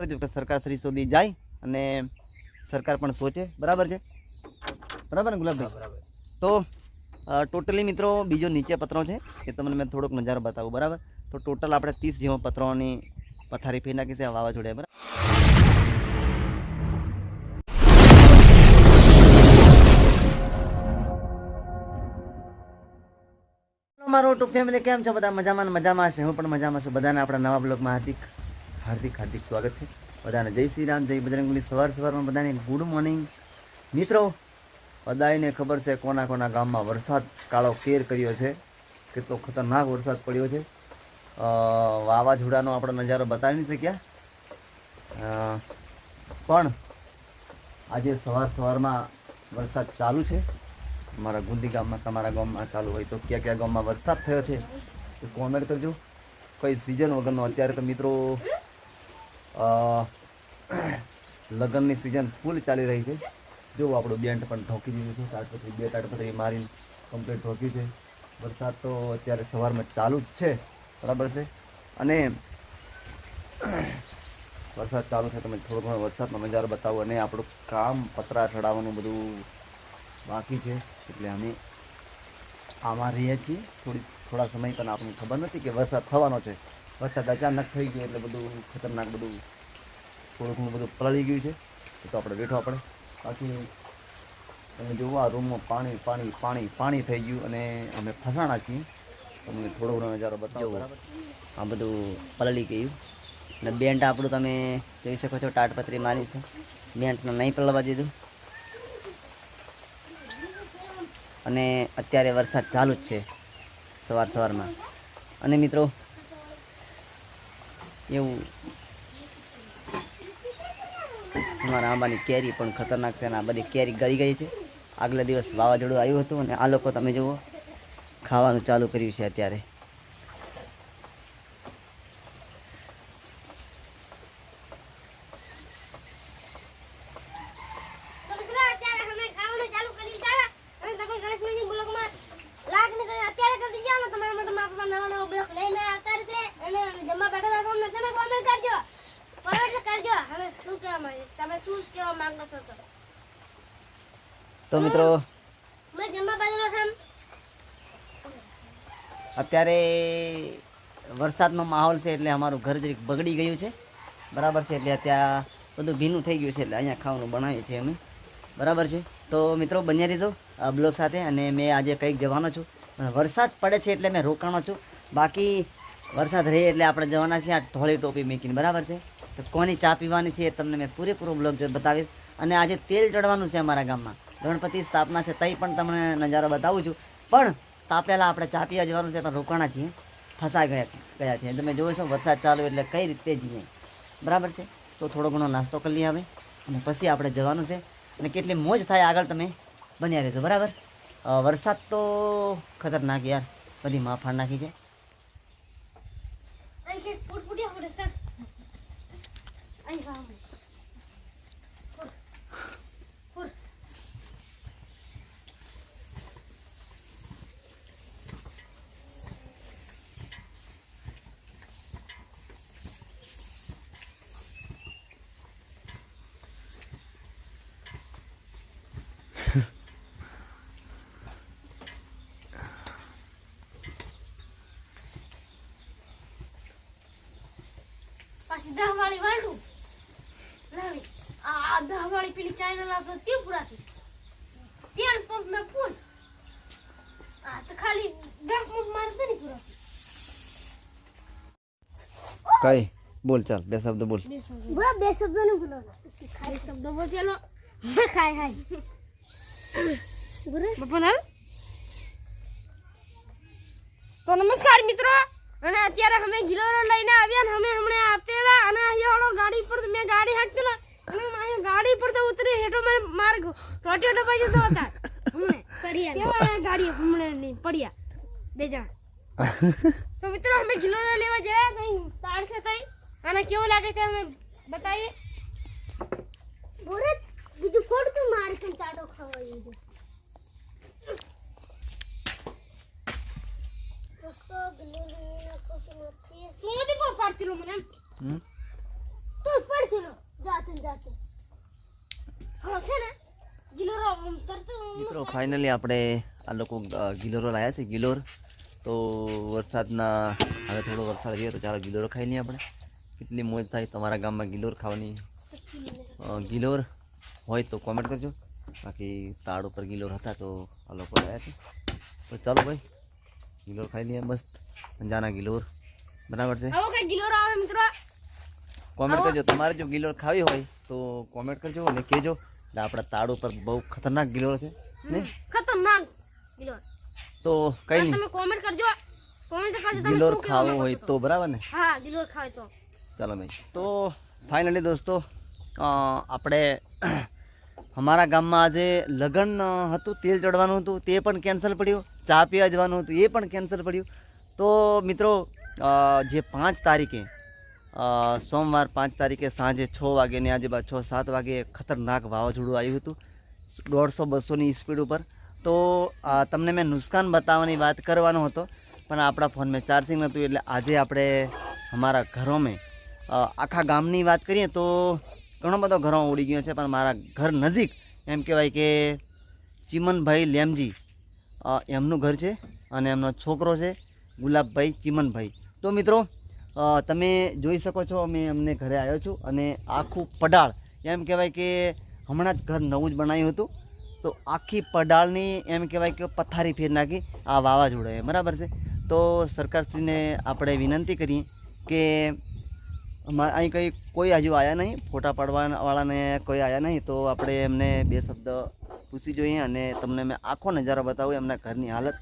કરજો કે સરકાર શ્રી સુધી જાય અને સરકાર પણ સોચે. બરાબર છે? બરાબર ને ગુલાબભાઈ? બરાબર. તો ટોટલી મિત્રો બીજો નીચે પત્રો છે એ તમને મેં થોડોક નજારો બતાવું બરાબર? તો ટોટલ આપણે ત્રીસ જેવા પત્રોની પથારી ફેરી નાખી છે વાવાઝોડે બરાબર? મારો ટુ ફેમિલી કેમ છો? બધા મજામાં મજામાં છે હું પણ મજામાં છું. બધાને આપણા નવા બ્લોગમાં હાર્દિક હાર્દિક હાર્દિક સ્વાગત છે. બધાને જય શ્રી રામ, જય બજરંગબલી. સવાર સવારમાં બધાને ગુડ મોર્નિંગ. મિત્રો બધાને ખબર છે કોના કોના ગામમાં વરસાદ કાળો કેર કર્યો છે. કેટલો ખતરનાક વરસાદ પડ્યો છે. વાવાઝોડાનો આપણે નજારો બતાવી નહીં શક્યા. પણ આજે સવાર સવારમાં વરસાદ ચાલુ છે. અમારા ગુંદી ગામમાં, તમારા ગામમાં ચાલુ હોય તો કયા કયા ગામમાં વરસાદ થયો છે તો કોમેન્ટ કરજો. કઈ સિઝન વગરનો, અત્યારે તો મિત્રો લગ્નની સિઝન ફૂલ ચાલી રહી છે. જો આપણું બેન્ટ પણ ઠોકી દીધું છે તાડપત્રી બે તાડપત્રી મારીને કમ્પ્લીટ ઠોકી છે. વરસાદ તો અત્યારે સવારમાં ચાલુ જ છે, બરાબર છે. અને વરસાદ ચાલુ છે, તમે થોડો ઘણો વરસાદનો નજારો બતાવો અને આપણું કામ પતરા ચડાવવાનું બધું બાકી છે. એટલે અમે આમાં રહીએ છીએ. થોડી, થોડા સમય પણ આપણને ખબર નથી કે વરસાદ થવાનો છે. વરસાદ અચાનક થઈ ગયો એટલે બધું ખતરનાક બધું થોડું બધું પલળી ગયું છે. તો આપણે બેઠો આપણે. બાકી તમે જુઓ, આ રૂમમાં પાણી પાણી પાણી પાણી થઈ ગયું અને અમે ફસાણા છીએ. તમને થોડો ઘણો નજારો બતાવો. આ બધું પલળી ગયું. અને બેન્ટ આપણું તમે જોઈ શકો છો ટાટપત્રી મારી છે. બેન્ટને નહીં પલળવા દીધું. અને અત્યારે વરસાદ ચાલુ જ છે સવાર સવારમાં. અને મિત્રો એવું. અમારા આંબાની કેરી પણ ખતરનાક છે અને આ બધી કેરી ગળી ગઈ છે. આગલા દિવસ વાવાઝોડું આવ્યું હતું અને આ લોકો તમે જુઓ. ખાવાનું ચાલુ કર્યું છે અત્યારે તો મિત્રો અત્યારે અમે ખાવાનું ચાલુ કરી દીધા અને તમે ગણેશ મહારાજની બ્લોગમાં લાગ ને કરી અત્યારે કરી દીધા ને તમારા માટે મારા નવા નવા બ્લોગ લઈને આવતા રહેશે અને અમે જમવા બેઠા હતા તમને તમે કોમેન્ટ કરજો કોમેન્ટ કરજો હવે શું કહેવા માંગે તમે શું કહેવા માંગો છો તો મિત્રો અત્યારે વરસાદનો માહોલ છે એટલે અમારું ઘર જરીક બગડી ગયું છે. બરાબર છે એટલે અત્યારે બધું ભીનું થઈ ગયું છે એટલે અહીંયા ખાવાનું બનાવીએ છીએ અમે. બરાબર છે. તો મિત્રો બન્યા રહીજો બ્લોગ સાથે અને મેં આજે કંઈક જવાનો છું. વરસાદ પડે છે એટલે મેં રોકાણો છું. બાકી વરસાદ રહે એટલે આપણે જવાના છીએ આ ધોળી ટોપી મૂકીને. બરાબર છે? તો કોની ચા પીવાની છે એ તમને મેં પૂરેપૂરો બ્લોગ બતાવીશ. અને આજે તેલ ચડવાનું છે અમારા ગામમાં. ગણપતિ સ્થાપના છે, તઈ પણ તમને નજારો બતાવું છું. પણ તાપેલા આપણે ચા પીવા જવાનું છે, પણ રોકાણા છીએ. ફસાઈ ગયા ગયા છીએ. તમે જોવો છો વરસાદ ચાલુ એટલે કઈ રીતે જઈએ બરાબર છે? તો થોડો ઘણો નાસ્તો કરી લઈએ હવે. અને પછી આપણે જવાનું છે. અને કેટલી મોજ થાય આગળ તમે બન્યા રહેજો, બરાબર? વરસાદ તો ખતરનાક યાર. બધી માફાડ નાખી છે અહીં કે ફૂટફૂટિયા ફૂટે સર અહીં ખાવા ફૂટ ફૂટ પાછી દહ વાળી વાળું લાવી આ દહ વાળી પેલી ચાઇનલ આપણે તે પુરાતી ત્યાં પંપ મેં ફૂલ આ તો ખાલી દસ પંપ મારશે ને પૂરો કઈ બોલ ચાલ બે શબ્દ બોલ બે શબ્દો બે શબ્દો ને બોલો ખાલી શબ્દો બોલ પેલો ખાય હાય બપોર તો નમસ્કાર મિત્રો અને અત્યારે અમે ગિલોરો લઈને આવ્યા ને અમે હમણે આપેલા અને અહીંયા હળો ગાડી પર મેં ગાડી હાંકતેલા અને અહીંયા ગાડી પર તો ઉતરી હેઠો મને માર રોટીઓ ડબાઈ જતો હતા હમણે પડ્યા કેવા ગાડી હમણે નહીં પડ્યા બે જણા તો મિત્રો અમે ખીલોના લેવા જયા કઈ તાર છે તઈ અને કેવું લાગે છે અમે બતાઈએ ભરત બીજું કોણ તું માર કંચાટો ખાવા લીધો દોસ્તો ગ્લોરીનો કોસમ નથી પાડતી મને હમ? તું પડતી જાતે હા છે ને? ગિલોરો તરતો મિત્રો ફાઇનલી આપણે આ લોકો ગિલોરો લાયા છે ગિલોર. તો વરસાદના હવે થોડો વરસાદ રહ્યો તો ચાલો ગિલોર ખાઈ લઈએ આપણે. કેટલી મોજ થાય તમારા ગામમાં ગિલોર ખાવાની. ગિલોર હોય તો કોમેન્ટ કરજો. બાકી તાળ ઉપર ગિલોર હતા તો આ લોકો આવ્યા છે. તો ચાલો ભાઈ ગિલોર ખાઈ લઈએ મસ્ત અંજાના ગિલોર. બરાબર છે? આવે મિત્રો. કોમેન્ટ કરજો. તમારે જો ગિલોર ખાવી હોય તો કોમેન્ટ કરજો અને કહેજો એટલે આપણા તાળ ઉપર બહુ ખતરનાક ગિલોર છે. ખતરનાક ગિલોર. તો કંઈ નહીં. તમે કોમેન્ટ કરજો. કોમેન્ટ કરજો તમે ગિલોર ખાવો હોય તો બરાબર ને? હા ગિલોર ખાય તો. ચાલો મેં તો ફાઇનલી દોસ્તો આપણે અમારા ગામમાં આજે લગ્ન હતું તેલ ચડવાનું હતું તે પણ કેન્સલ પડ્યું ચા પીવા જવાનું હતું એ પણ કેન્સલ પડ્યું. તો મિત્રો જે પાંચ તારીખે સોમવાર પાંચ તારીખે સાંજે છ વાગ્યાની આજુબાજુ છ સાત વાગે ખતરનાક વાવાઝોડું આવ્યું હતું. દોઢસો બસોની સ્પીડ ઉપર. તો તમને મેં નુકસાન બતાવવાની વાત કરવાનો હતો, પણ આપણા ફોન મેં ચાર્જિંગ નહોતું એટલે આજે આપણે અમારા ઘરોમાં મેં આખા ગામની વાત કરીએ તો ઘણો બધો ઘરો ઉડી ગયો છે, પણ મારા ઘર નજીક એમ કહેવાય કે ચિમનભાઈ લેમજી એમનું ઘર છે અને એમનો છોકરો છે ગુલાબભાઈ ચિમનભાઈ. તો મિત્રો તમે જોઈ શકો છો, અમે અમને ઘરે આવ્યો છું અને આખું પડાળ એમ કહેવાય કે હમણાં જ ઘર નવું જ બનાવ્યું હતું. તો આખી પડાળની એમ કહેવાય કે પથારી ફેર નાખી આ વાવાઝોડાએ બરાબર છે? તો સરકારશ્રીને આપણે વિનંતી કરીએ કે અમારે અહીં કંઈ, કોઈ હજુ આવ્યા નહીં? ફોટા પાડવાવાળાને કોઈ આવ્યા નહીં? તો આપણે એમને બે શબ્દ પૂછી જોઈએ અને તમને મેં આખો નજારો બતાવું એમના ઘરની હાલત.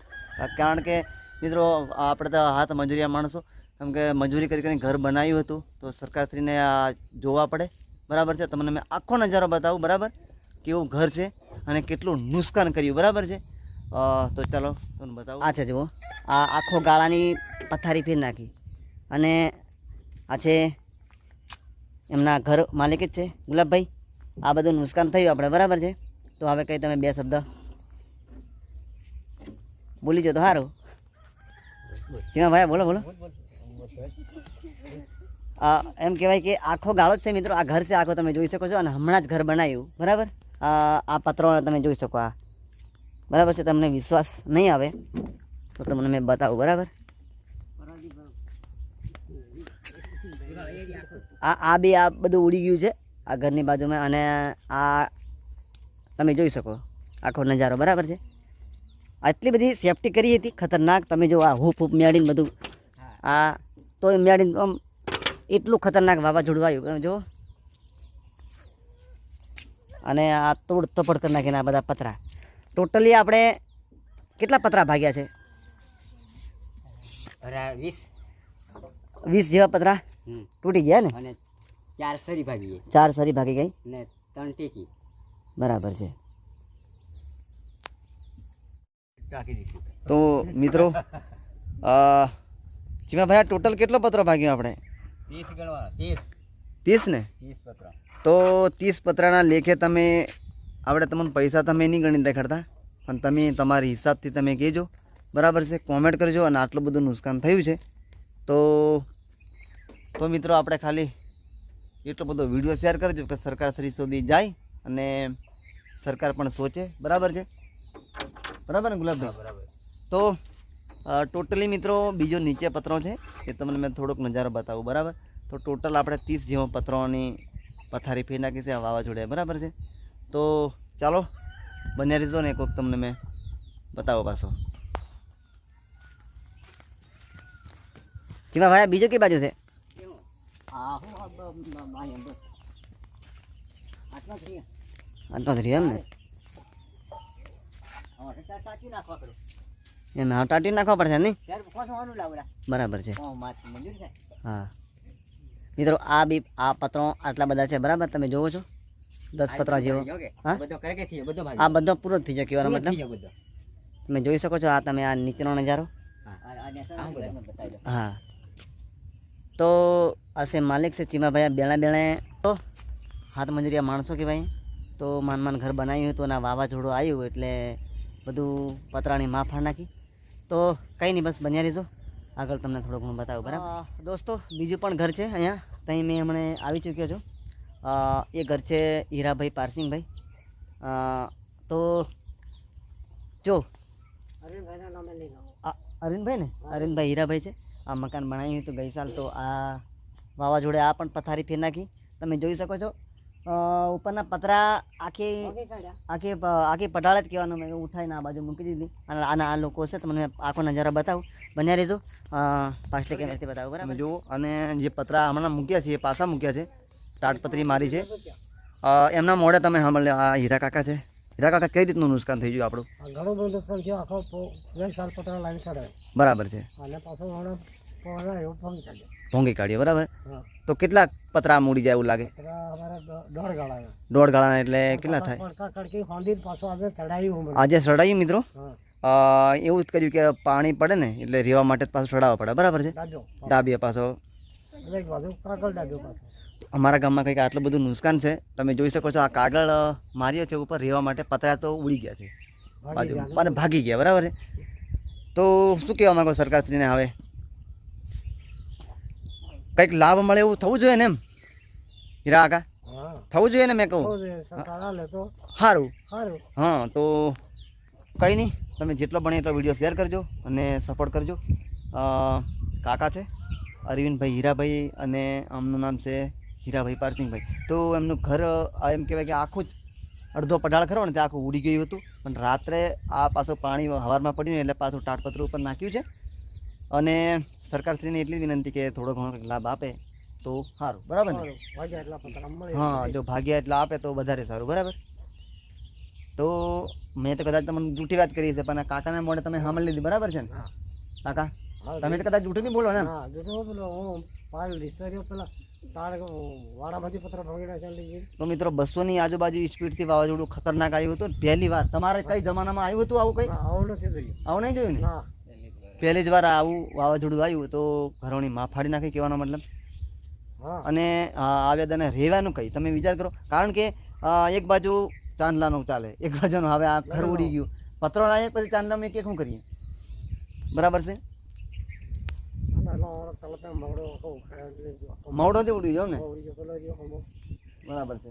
કારણ કે, મિત્રો, આપણે તો હાથ મજૂરિયા માણસો. કેમ કે મજૂરી કરી કરીને ઘર બનાવ્યું હતું, તો સરકારશ્રીને આ જોવા પડે. બરાબર છે? તમને મેં આખો નજારો બતાવું, બરાબર? કેવું ઘર છે? અને કેટલું નુકસાન કર્યું, બરાબર છે? તો ચાલો તમને બતાવો. આ છે, જુઓ. આ આખો ગાળાની પથારી ફેર નાખી. અને આ છે એમના ઘર માલિક જ છે, ગુલાબભાઈ. આ બધું નુકસાન થયું આપણે, બરાબર છે? તો હવે કંઈ તમે બે શબ્દ બોલી જો તો સારું. જીમા ભાઈ, બોલો બોલો. એમ કહેવાય કે આખો ગાળો જ છે મિત્રો, આ ઘર છે, આખો તમે જોઈ શકો છો, અને હમણાં જ ઘર બનાવ્યું, બરાબર? આ આ પત્રો તમે જોઈ શકો આ. બરાબર છે, તમને વિશ્વાસ નહીં આવે તો તમને મેં બતાવું, બરાબર? આ આ બી આ બધું ઉડી ગયું છે, આ ઘરની બાજુમાં, અને આ તમે જોઈ શકો, આખો નજારો, બરાબર છે? આટલી બધી સેફટી કરી હતી, ખતરનાક, તમે જો આ હૂપ હૂપ મેળીને બધું, આ તો મેળીને આમ એટલું ખતરનાક વાવાઝોડું આવ્યું જુઓ. અને આ તોડ તપડ કરી નાખીને આ બધા પતરા. ટોટલી આપણે કેટલા પતરા ભાગ્યા છે? વીસ. વીસ જેવા પતરા? તૂટી ગયા ને? અને ચાર સરી ભાગી ગઈ. ચાર સરી ભાગી ગઈ? ને ત્રણ ટેકી. બરાબર છે. તો મિત્રો ચીમાભાઈ આ ટોટલ કેટલો પતરો ભાગ્યો આપણે? ત્રીસ ગણવા ત્રીસ. ત્રીસ ને? ત્રીસ પત્ર. તો ત્રીસ પત્રના લેખે તમે આપણે તમને પૈસા તમે નહીં ગણી દેખાડતા પણ તમે તમારી હિસાબથી તમે કહેજો. બરાબર છે કોમેન્ટ કરજો અને આટલું બધું નુકસાન થયું છે. તો તો મિત્રો આપણે ખાલી એટલો બધો વીડિયો શેર કરજો કે સરકાર શ્રી સુધી જાય અને સરકાર પણ સોચે. બરાબર છે? બરાબર ને ગુલાબભાઈ? બરાબર. તો ટોટલી મિત્રો બીજો નીચે પત્રો છે એ તમને મેં થોડોક નજારો બતાવું. બરાબર? તો ટોટલ આપણે ત્રીસ જેવા પત્રોની પથારી ફી નાખી છે વાવાઝોડે બરાબર છે? તો ચાલો બન્યા રહીશો ને વખત તમને મેં બતાવો પાછો. જીમા ભાઈ બીજો કઈ બાજુ છે? આટલો રહ્યો એમ ને? એમ હા ટાટી નાખવા પડશે નહીં બરાબર છે. હા. મિત્રો આ બી આ પત્રો આટલા બધા છે બરાબર? તમે જોવો છો? દસ પતરા જેવો. આ બધો પૂરો થઈ જાય કહેવાનો મતલબ? તમે જોઈ શકો છો આ તમે આ નીચેનો નજારો હા. તો આ છે માલિક છે ચીમાભાઈ બેણા બેણે તો હાથ મંજૂરિયા માણસો કહેવાય. તો માન માન ઘર બનાવ્યું હતું અને વાવાઝોડું આવ્યું એટલે બધું પતરાની માફાડ નાખી. તો કંઈ નહીં બસ બન્યા રહીજો. આગળ તમને થોડું ઘણું બતાવું બરાબર? દોસ્તો બીજું પણ ઘર છે અહીંયા. ત્યાં મેં હમણાં આવી ચૂક્યો છું. એ ઘર છે હીરાભાઈ પારસિંગભાઈ. તો જો. અરવિંદભાઈ ને? અરવિંદભાઈ હીરાભાઈ છે. આ મકાન બનાવ્યું હતું ગઈ સાલ તો આ વાવાઝોડે આ પણ પથારી ફેર નાખી. તમે જોઈ શકો છો. ઉપરના પતરા આખી આખી આખી પટાળ જ કહેવાનું મેં ઉઠાવીને આ બાજુ મૂકી દીધી. અને આના આ લોકો છે તમને આખો નજારો બતાવું. બન્યા રહેજો. પાછલે કેમેરાથી બતાવો બરાબર? જુઓ અને જે પતરા હમણાં મૂક્યા છે એ પાસા મૂક્યા છે. તાટપત્રી મારી છે. એમના મોઢે તમે હમણાં આ હીરા કાકા છે. હીરા કાકા કઈ રીતનું નુકસાન થઈ ગયું આપણું? ઘણું બધું નુકસાન થયું. આખો સાલ પતરા લાવી ચડે બરાબર છે. અને પાછો ભોંગી કાઢીએ બરાબર? તો કેટલા પતરા મૂડી જાય એવું લાગે? પતરા અમારે દ- દોઢ ગાળા ગાળાના એટલે કેટલા થાય? આજે સડાયું મિત્રો? એવું જ કર્યું કે પાણી પડે ને એટલે રહેવા માટે પાછું ચડાવવા પડે. બરાબર છે? ડાબીએ પાછો. અમારા ગામમાં કંઈક આટલું બધું નુકસાન છે. તમે જોઈ શકો છો આ કાગળ માર્યો છે ઉપર રહેવા માટે પતરા તો ઉડી ગયા છે. બાજુ અને ભાગી ગયા બરાબર છે? તો શું કહેવા માગો સરકારશ્રીને હવે? કંઈક લાભ મળે એવું થવું જોઈએ ને એમ? હીરા કાકા? થવું જોઈએ ને મેં કહું? સારું હા તો કંઈ નહીં. તમે જેટલો બને એટલો વીડિયો શેર કરજો અને સપોર્ટ કરજો. કાકા છે અરવિંદભાઈ હીરાભાઈ અને આમનું નામ છે હીરાભાઈ પારસિંગભાઈ તો એમનું ઘર આ એમ કહેવાય કે આખું જ અડધો પડાળ ખરો ને તે આખું ઉડી ગયું હતું. પણ રાત્રે આ પાછું પાણી હવારમાં પડ્યું એટલે પાછું ટાટપત્ર ઉપર નાખ્યું છે. અને સરકારશ્રીને એટલી વિનંતી કે થોડો ઘણો લાભ આપે તો સારું. બરાબર ને? હા જો ભાગ્યા એટલા આપે તો વધારે સારું. બરાબર? તો મેં તો કદાચ તમને જૂઠી વાત કરી છે પણ કાકાના મોઢે તમે સાંભળી લીધી બરાબર છે ને? કાકા તમે તો કદાચ જૂઠું નહીં બોલો ને તો મિત્રો બસોની આજુબાજુ સ્પીડથી વાવાઝોડું ખતરનાક આવ્યું હતું પહેલી વાર. તમારે કઈ જમાનામાં આવ્યું હતું આવું કઈ? આવું નથી આવું નહીં જોયું ને? ના. પહેલી જ વાર આવું વાવાઝોડું આવ્યું તો ઘરોની માફાડી નાખી કહેવાનો મતલબ. હા. અને આ આવ્યા અને રહેવાનું કઈ? તમે વિચાર કરો. કારણ કે એક બાજુ ચાંદલાનું ચાલે. એક બાજુનું હવે આ ઘર ઉડી ગયું. પતરો લાવીએ પછી ચાંદલામાં એક એક શું કરીએ? બરાબર છે? મોઢોથી ઉડી ગયો ને? બરાબર છે.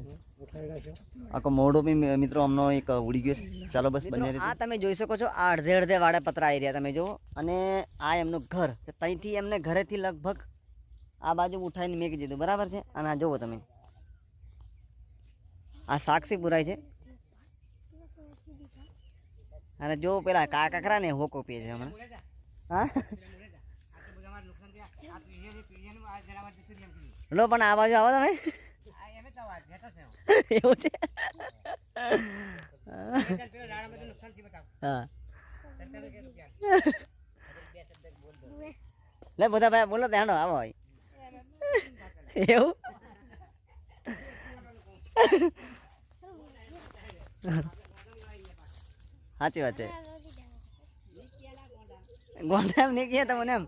આખો મોડો બી મિત્રો અમનો એક ઉડી ગયો છે. ચાલો બસ બને આ તમે જોઈ શકો છો આ અડધે અડધે વાળા પતરા આવી રહ્યા તમે જુઓ. અને આ એમનું ઘર કે ત્યાંથી એમને ઘરેથી લગભગ આ બાજુ ઉઠાવીને મેકી દીધું. બરાબર છે? અને આ જુઓ તમે. આ સાક્ષી પુરાય છે. અને જો પેલા કાકા ખરા ને હોકો પીએ છે હમણાં. હા? પણ આ બાજુ આવો તમે. એવું છે? લે, બધા ભાઈ બોલો ત્યાં આવો ભાઈ એવું? સાચી વાત છે. ગોંડા એમ નહીં કહે તમને એમ.